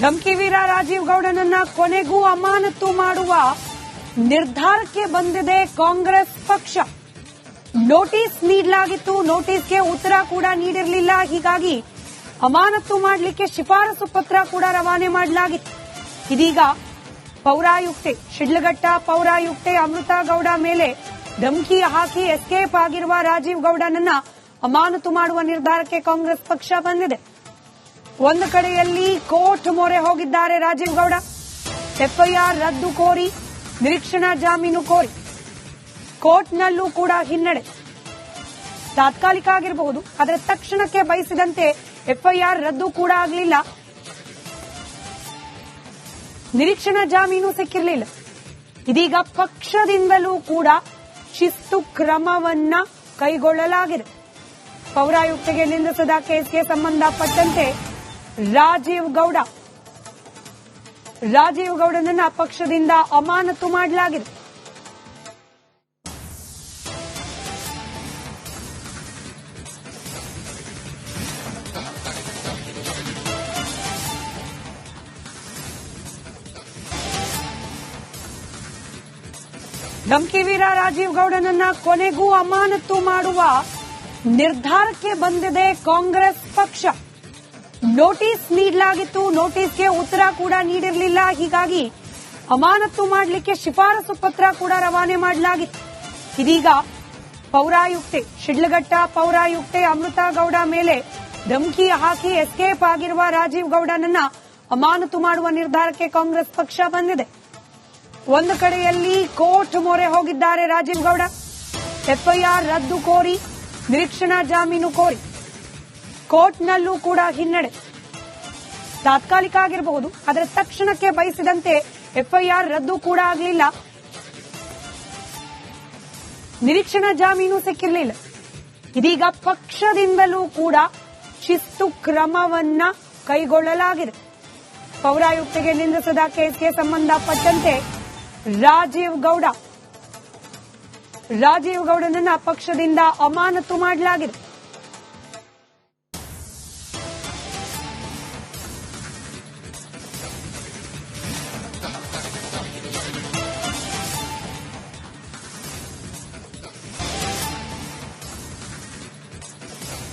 ಧಮ್ಕಿ ವೀರ ರಾಜೀವ್ ಗೌಡನನ್ನ ಕೊನೆಗೂ ಅಮಾನತು ಮಾಡುವ ನಿರ್ಧಾರಕ್ಕೆ ಬಂದಿದೆ ಕಾಂಗ್ರೆಸ್ ಪಕ್ಷ. ನೋಟಿಸ್ ನೀಡಲಾಗಿತ್ತು. ನೋಟಿಸ್ಗೆ ಉತ್ತರ ಕೂಡ ನೀಡಿರಲಿಲ್ಲ. ಹೀಗಾಗಿ ಅಮಾನತು ಮಾಡಲಿಕ್ಕೆ ಶಿಫಾರಸು ಪತ್ರ ಕೂಡ ರವಾನೆ ಮಾಡಲಾಗಿತ್ತು. ಇದೀಗ ಪೌರಾಯುಕ್ತೆ, ಶಿಡ್ಲಘಟ್ಟ ಪೌರಾಯುಕ್ತೆ ಅಮೃತ ಗೌಡ ಮೇಲೆ ಧಮಕಿ ಹಾಕಿ ಎಸ್ಕೇಪ್ ಆಗಿರುವ ರಾಜೀವ್ ಗೌಡನನ್ನ ಅಮಾನತು ಮಾಡುವ ನಿರ್ಧಾರಕ್ಕೆ ಕಾಂಗ್ರೆಸ್ ಪಕ್ಷ ಬಂದಿದೆ. ಒಂದು ಕಡೆಯಲ್ಲಿ ಕೋರ್ಟ್ ಮೊರೆ ಹೋಗಿದ್ದಾರೆ ರಾಜೀವ್ ಗೌಡ. ಎಫ್ಐಆರ್ ರದ್ದು ಕೋರಿ, ನಿರೀಕ್ಷಣಾ ಜಾಮೀನು ಕೋರಿ. ಕೋರ್ಟ್ನಲ್ಲೂ ಕೂಡ ಹಿನ್ನಡೆ. ತಾತ್ಕಾಲಿಕ ಆಗಿರಬಹುದು ಆದರೆ ತಕ್ಷಣಕ್ಕೆ ಬಯಸಿದಂತೆ ಎಫ್ಐಆರ್ ರದ್ದು ಕೂಡ ಆಗಲಿಲ್ಲ. ನಿರೀಕ್ಷಣಾ ಜಾಮೀನು ಸಿಕ್ಕಿರಲಿಲ್ಲ. ಇದೀಗ ಪಕ್ಷದಿಂದಲೂ ಕೂಡ ಶಿಸ್ತು ಕ್ರಮವನ್ನ ಕೈಗೊಳ್ಳಲಾಗಿದೆ. ಪೌರಾಯುಕ್ತಿಗೆ ನಿಂದಿಸಿದ ಕೇಸ್ಗೆ ಸಂಬಂಧಪಟ್ಟಂತೆ ರಾಜೀವ್ ಗೌಡ. ರಾಜೀವ್ ಗೌಡನನ್ನ ಪಕ್ಷದಿಂದ ಅಮಾನತು ಮಾಡಲಾಗಿದೆ. ಧಮ್ಕಿ ವೀರ ರಾಜೀವ್ ಗೌಡನನ್ನ ಕೊನೆಗೂ ಅಮಾನತು ಮಾಡುವ ನಿರ್ಧಾರಕ್ಕೆ ಬಂದಿದೆ ಕಾಂಗ್ರೆಸ್ ಪಕ್ಷ. ನೋಟಿಸ್ ನೀಡಲಾಗಿತ್ತು. ನೋಟಿಸ್ಗೆ ಉತ್ತರ ಕೂಡ ನೀಡಿರಲಿಲ್ಲ. ಹೀಗಾಗಿ ಅಮಾನತ್ತು ಮಾಡಲಿಕ್ಕೆ ಶಿಫಾರಸು ಪತ್ರ ಕೂಡ ರವಾನೆ ಮಾಡಲಾಗಿತ್ತು. ಇದೀಗ ಪೌರಾಯುಕ್ತೆ, ಶಿಡ್ಲಘಟ್ಟ ಪೌರಾಯುಕ್ತೆ ಅಮೃತ ಗೌಡ ಮೇಲೆ ಧಮಕಿ ಹಾಕಿ ಎಸ್ಕೇಪ್ ಆಗಿರುವ ರಾಜೀವ್ ಗೌಡನನ್ನ ಅಮಾನತು ಮಾಡುವ ನಿರ್ಧಾರಕ್ಕೆ ಕಾಂಗ್ರೆಸ್ ಪಕ್ಷ ಬಂದಿದೆ. ಒಂದು ಕಡೆಯಲ್ಲಿ ಕೋರ್ಟ್ ಮೊರೆ ಹೋಗಿದ್ದಾರೆ ರಾಜೀವ್ ಗೌಡ. ಎಫ್ಐಆರ್ ರದ್ದು ಕೋರಿ ನಿರೀಕ್ಷಣಾ ಜಾಮೀನು ಕೋರಿ. ಕೋರ್ಟ್ನಲ್ಲೂ ಕೂಡ ಹಿನ್ನಡೆ. ತಾತ್ಕಾಲಿಕ ಆಗಿರಬಹುದು, ಆದರೆ ತಕ್ಷಣಕ್ಕೆ ಬಯಸಿದಂತೆ ಎಫ್ಐಆರ್ ರದ್ದು ಕೂಡ ಆಗಲಿಲ್ಲ. ನಿರೀಕ್ಷಣಾ ಜಾಮೀನು ಸಿಕ್ಕಿರಲಿಲ್ಲ. ಇದೀಗ ಪಕ್ಷದಿಂದಲೂ ಕೂಡ ಶಿಸ್ತು ಕ್ರಮವನ್ನ ಕೈಗೊಳ್ಳಲಾಗಿದೆ. ಪೌರಾಯುಕ್ತಿಗೆ ನಿಂದಿಸಿದ ಕೇಸ್ಗೆ ಸಂಬಂಧಪಟ್ಟಂತೆ ರಾಜೀವ್ ಗೌಡ. ರಾಜೀವ್ ಗೌಡನನ್ನ ಪಕ್ಷದಿಂದ ಅಮಾನತು ಮಾಡಲಾಗಿದೆ.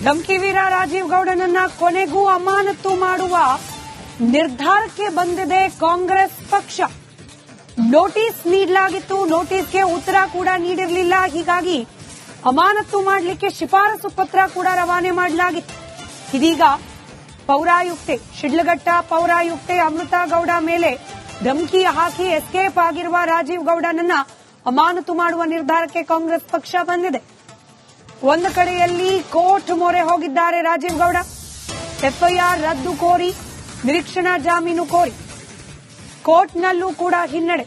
ಧಮ್ಕಿ ವೀರ ರಾಜೀವ್ ಗೌಡನನ್ನ ಕೊನೆಗೂ ಅಮಾನತು ಮಾಡುವ ನಿರ್ಧಾರಕ್ಕೆ ಬಂದಿದೆ ಕಾಂಗ್ರೆಸ್ ಪಕ್ಷ. ನೋಟಿಸ್ ನೀಡಲಾಗಿತ್ತು. ನೋಟಿಸ್ಗೆ ಉತ್ತರ ಕೂಡ ನೀಡಿರಲಿಲ್ಲ. ಹೀಗಾಗಿ ಅಮಾನತು ಮಾಡಲಿಕ್ಕೆ ಶಿಫಾರಸು ಪತ್ರ ಕೂಡ ರವಾನೆ ಮಾಡಲಾಗಿತ್ತು. ಇದೀಗ ಪೌರಾಯುಕ್ತೆ, ಶಿಡ್ಲಘಟ್ಟ ಪೌರಾಯುಕ್ತೆ ಅಮೃತ ಗೌಡ ಮೇಲೆ ಧಮಕಿ ಹಾಕಿ ಎಸ್ಕೇಪ್ ಆಗಿರುವ ರಾಜೀವ್ ಗೌಡನನ್ನ ಅಮಾನತು ಮಾಡುವ ನಿರ್ಧಾರಕ್ಕೆ ಕಾಂಗ್ರೆಸ್ ಪಕ್ಷ ಬಂದಿದೆ. ಒಂದು ಕಡೆಯಲ್ಲಿ ಕೋರ್ಟ್ ಮೊರೆ ಹೋಗಿದ್ದಾರೆ ರಾಜೀವ್ ಗೌಡ. ಎಫ್ಐಆರ್ ರದ್ದು ಕೋರಿ, ನಿರೀಕ್ಷಣಾ ಜಾಮೀನು ಕೋರಿ. ಕೋರ್ಟ್ನಲ್ಲೂ ಕೂಡ ಹಿನ್ನಡೆ.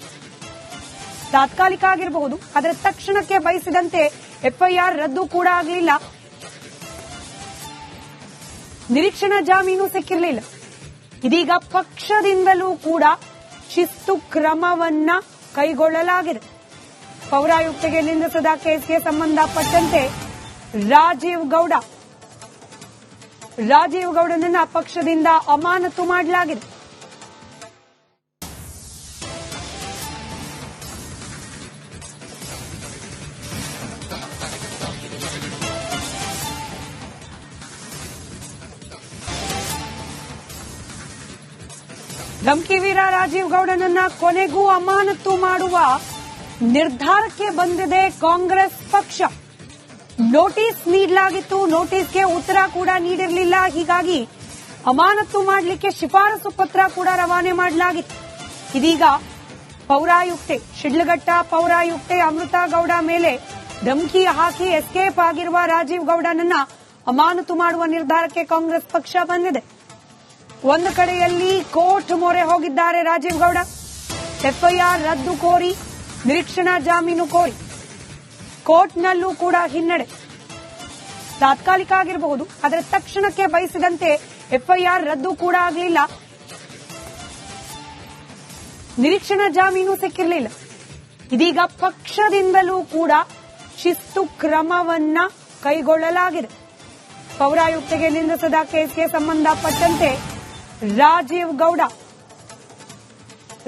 ತಾತ್ಕಾಲಿಕ ಆಗಿರಬಹುದು, ಆದರೆ ತಕ್ಷಣಕ್ಕೆ ಬಯಸಿದಂತೆ ಎಫ್ಐಆರ್ ರದ್ದು ಕೂಡ ಆಗಲಿಲ್ಲ. ನಿರೀಕ್ಷಣಾ ಜಾಮೀನು ಸಿಕ್ಕಿರಲಿಲ್ಲ. ಇದೀಗ ಪಕ್ಷದಿಂದಲೂ ಕೂಡ ಶಿಸ್ತು ಕ್ರಮವನ್ನ ಕೈಗೊಳ್ಳಲಾಗಿದೆ. ಪೌರಾಯುಕ್ತಿಗೆ ನಿಂದಿಸದ ಕೇಸ್ಗೆ ಸಂಬಂಧಪಟ್ಟಂತೆ ರಾಜೀವ್ ಗೌಡ. ರಾಜೀವ್ ಗೌಡನನ್ನ ಪಕ್ಷದಿಂದ ಅಮಾನತು ಮಾಡಲಾಗಿದೆ. ಧಮ್ಕಿ ವೀರ ರಾಜೀವ್ ಗೌಡನನ್ನ ಕೊನೆಗೂ ಅಮಾನತು ಮಾಡುವ ನಿರ್ಧಾರಕ್ಕೆ ಬಂದಿದೆ ಕಾಂಗ್ರೆಸ್ ಪಕ್ಷ. ನೋಟಿಸ್ ನೀಡಲಾಗಿತ್ತು. ನೋಟಿಸ್ಗೆ ಉತ್ತರ ಕೂಡ ನೀಡಿರಲಿಲ್ಲ. ಹೀಗಾಗಿ ಅಮಾನತು ಮಾಡಲಿಕ್ಕೆ ಶಿಫಾರಸು ಪತ್ರ ಕೂಡ ರವಾನೆ ಮಾಡಲಾಗಿತ್ತು. ಇದೀಗ ಪೌರಾಯುಕ್ತೆ, ಶಿಡ್ಲಘಟ್ಟ ಪೌರಾಯುಕ್ತೆ ಅಮೃತ ಗೌಡ ಮೇಲೆ ಧಮಕಿ ಹಾಕಿ ಎಸ್ಕೇಪ್ ಆಗಿರುವ ರಾಜೀವ್ ಗೌಡನನ್ನ ಅಮಾನತು ಮಾಡುವ ನಿರ್ಧಾರಕ್ಕೆ ಕಾಂಗ್ರೆಸ್ ಪಕ್ಷ ಬಂದಿದೆ. ಒಂದು ಕಡೆಯಲ್ಲಿ ಕೋರ್ಟ್ ಮೊರೆ ಹೋಗಿದ್ದಾರೆ ರಾಜೀವ್ ಗೌಡ. ಎಫ್ಐಆರ್ ರದ್ದು ಕೋರಿ ನಿರೀಕ್ಷಣಾ ಜಾಮೀನು ಕೋರಿ. ಕೋರ್ಟ್ನಲ್ಲೂ ಕೂಡ ಹಿನ್ನಡೆ. ತಾತ್ಕಾಲಿಕ ಆಗಿರಬಹುದು, ಆದರೆ ತಕ್ಷಣಕ್ಕೆ ಬಯಸಿದಂತೆ ಎಫ್ಐಆರ್ ರದ್ದು ಕೂಡ ಆಗಲಿಲ್ಲ. ನಿರೀಕ್ಷಣಾ ಜಾಮೀನು ಸಿಕ್ಕಿರಲಿಲ್ಲ. ಇದೀಗ ಪಕ್ಷದಿಂದಲೂ ಕೂಡ ಶಿಸ್ತು ಕ್ರಮವನ್ನ ಕೈಗೊಳ್ಳಲಾಗಿದೆ. ಪೌರಾಯುಕ್ತಿಗೆ ನಿಂದಿಸಿದ ಕೇಸ್ಗೆ ಸಂಬಂಧಪಟ್ಟಂತೆ ರಾಜೀವ್ ಗೌಡ.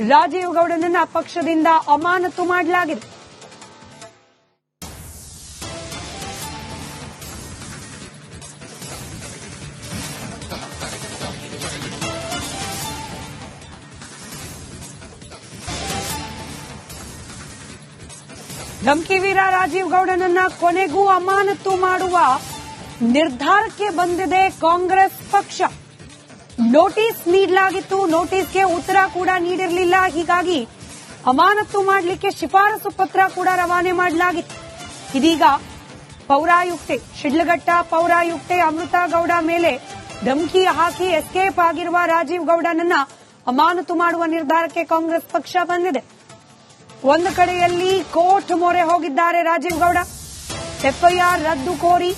ರಾಜೀವ್ ಗೌಡನನ್ನ ಪಕ್ಷದಿಂದ ಅಮಾನತು ಮಾಡಲಾಗಿದೆ. ಧಮ್ಕಿವೀರ ರಾಜೀವ್ ಗೌಡನನ್ನ ಕೊನೆಗೂ ಅಮಾನತು ಮಾಡುವ ನಿರ್ಧಾರಕ್ಕೆ ಬಂದಿದೆ ಕಾಂಗ್ರೆಸ್ ಪಕ್ಷ. ನೋಟಿಸ್ ನೀಡಲಾಗಿತ್ತು. ನೋಟಿಸ್ಗೆ ಉತ್ತರ ಕೂಡ ನೀಡಿರಲಿಲ್ಲ. ಹೀಗಾಗಿ ಅಮಾನತು ಮಾಡಲಿಕ್ಕೆ ಶಿಫಾರಸು ಪತ್ರ ಕೂಡ ರವಾನೆ ಮಾಡಲಾಗಿತ್ತು. ಇದೀಗ ಪೌರಾಯುಕ್ತೆ, ಶಿಡ್ಲಘಟ್ಟ ಪೌರಾಯುಕ್ತೆ ಅಮೃತ ಗೌಡ ಮೇಲೆ ಧಮಕಿ ಹಾಕಿ ಎಸ್ಕೇಪ್ ಆಗಿರುವ ರಾಜೀವ್ ಗೌಡನನ್ನ ಅಮಾನತು ಮಾಡುವ ನಿರ್ಧಾರಕ್ಕೆ ಕಾಂಗ್ರೆಸ್ ಪಕ್ಷ ಬಂದಿದೆ. ಒಂದು ಕಡೆಯಲ್ಲಿ ಕೋರ್ಟ್ ಮೊರೆ ಹೋಗಿದ್ದಾರೆ ರಾಜೀವ್ ಗೌಡ. ಎಫ್ಐಆರ್ ರದ್ದು ಕೋರಿ,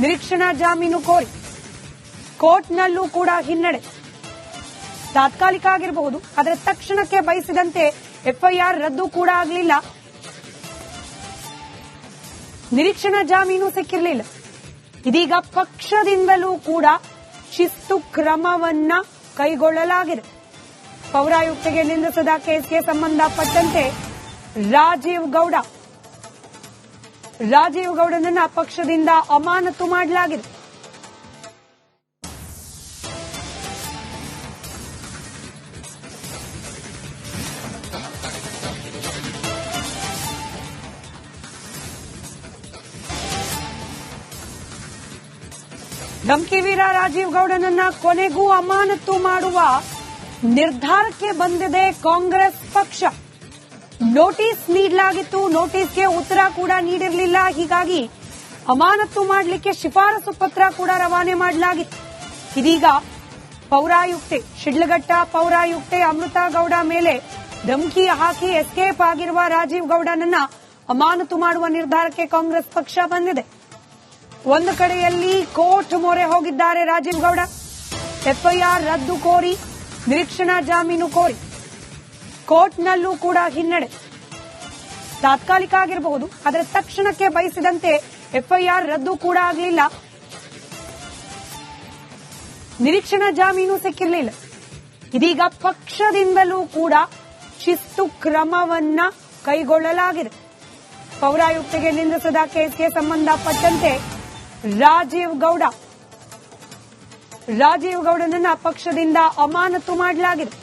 ನಿರೀಕ್ಷಣಾ ಜಾಮೀನು ಕೋರಿ. ಕೋರ್ಟ್ನಲ್ಲೂ ಕೂಡ ಹಿನ್ನಡೆ. ತಾತ್ಕಾಲಿಕ ಆಗಿರಬಹುದು, ಆದರೆ ತಕ್ಷಣಕ್ಕೆ ಬಯಸಿದಂತೆ ಎಫ್ಐಆರ್ ರದ್ದು ಕೂಡ ಆಗಲಿಲ್ಲ. ನಿರೀಕ್ಷಣಾ ಜಾಮೀನು ಸಿಕ್ಕಿರಲಿಲ್ಲ. ಇದೀಗ ಪಕ್ಷದಿಂದಲೂ ಕೂಡ ಶಿಸ್ತು ಕ್ರಮವನ್ನ ಕೈಗೊಳ್ಳಲಾಗಿದೆ. ಪೌರಾಯುಕ್ತಿಗೆ ನಿಂದಿಸಿದ ಕೇಸ್ಗೆ ಸಂಬಂಧಪಟ್ಟಂತೆ ರಾಜೀವ್ ಗೌಡ. ರಾಜೀವ್ ಗೌಡನನ್ನ ಪಕ್ಷದಿಂದ ಅಮಾನತು ಮಾಡಲಾಗಿದೆ. ಧಮ್ಕಿವೀರ ರಾಜೀವ್ ಗೌಡನನ್ನ ಕೊನೆಗೂ ಅಮಾನತು ಮಾಡುವ ನಿರ್ಧಾರಕ್ಕೆ ಬಂದಿದೆ ಕಾಂಗ್ರೆಸ್ ಪಕ್ಷ. ನೋಟಿಸ್ ನೀಡಲಾಗಿತ್ತು. ನೋಟಿಸ್ಗೆ ಉತ್ತರ ಕೂಡ ನೀಡಿರಲಿಲ್ಲ. ಹೀಗಾಗಿ ಅಮಾನತು ಮಾಡಲಿಕ್ಕೆ ಶಿಫಾರಸು ಪತ್ರ ಕೂಡ ರವಾನೆ ಮಾಡಲಾಗಿತ್ತು. ಇದೀಗ ಪೌರಾಯುಕ್ತೆ, ಶಿಡ್ಲಘಟ್ಟ ಪೌರಾಯುಕ್ತೆ ಅಮೃತ ಗೌಡ ಮೇಲೆ ಧಮಕಿ ಹಾಕಿ ಎಸ್ಕೇಪ್ ಆಗಿರುವ ರಾಜೀವ್ ಗೌಡನನ್ನ ಅಮಾನತು ಮಾಡುವ ನಿರ್ಧಾರಕ್ಕೆ ಕಾಂಗ್ರೆಸ್ ಪಕ್ಷ ಬಂದಿದೆ. ಒಂದು ಕಡೆಯಲ್ಲಿ ಕೋರ್ಟ್ ಮೊರೆ ಹೋಗಿದ್ದಾರೆ ರಾಜೀವ್ ಗೌಡ. ಎಫ್ಐಆರ್ ರದ್ದು ಕೋರಿ ನಿರೀಕ್ಷಣಾ ಜಾಮೀನು ಕೋರಿ. ಕೋರ್ಟ್ನಲ್ಲೂ ಕೂಡ ಹಿನ್ನಡೆ. ತಾತ್ಕಾಲಿಕ ಆಗಿರಬಹುದು, ಆದರೆ ತಕ್ಷಣಕ್ಕೆ ಬಯಸಿದಂತೆ ಎಫ್ಐಆರ್ ರದ್ದು ಕೂಡ ಆಗಲಿಲ್ಲ. ನಿರೀಕ್ಷಣಾ ಜಾಮೀನು ಸಿಕ್ಕಿರಲಿಲ್ಲ. ಇದೀಗ ಪಕ್ಷದಿಂದಲೂ ಕೂಡ ಶಿಸ್ತು ಕ್ರಮವನ್ನ ಕೈಗೊಳ್ಳಲಾಗಿದೆ. ಪೌರಾಯುಕ್ತಿಗೆ ನಿಂದಿಸದ ಕೇಸ್ಗೆ ಸಂಬಂಧಪಟ್ಟಂತೆ ರಾಜೀವ್ ಗೌಡ. ರಾಜೀವ್ ಗೌಡನನ್ನ ಪಕ್ಷದಿಂದ ಅಮಾನತು ಮಾಡಲಾಗಿದೆ.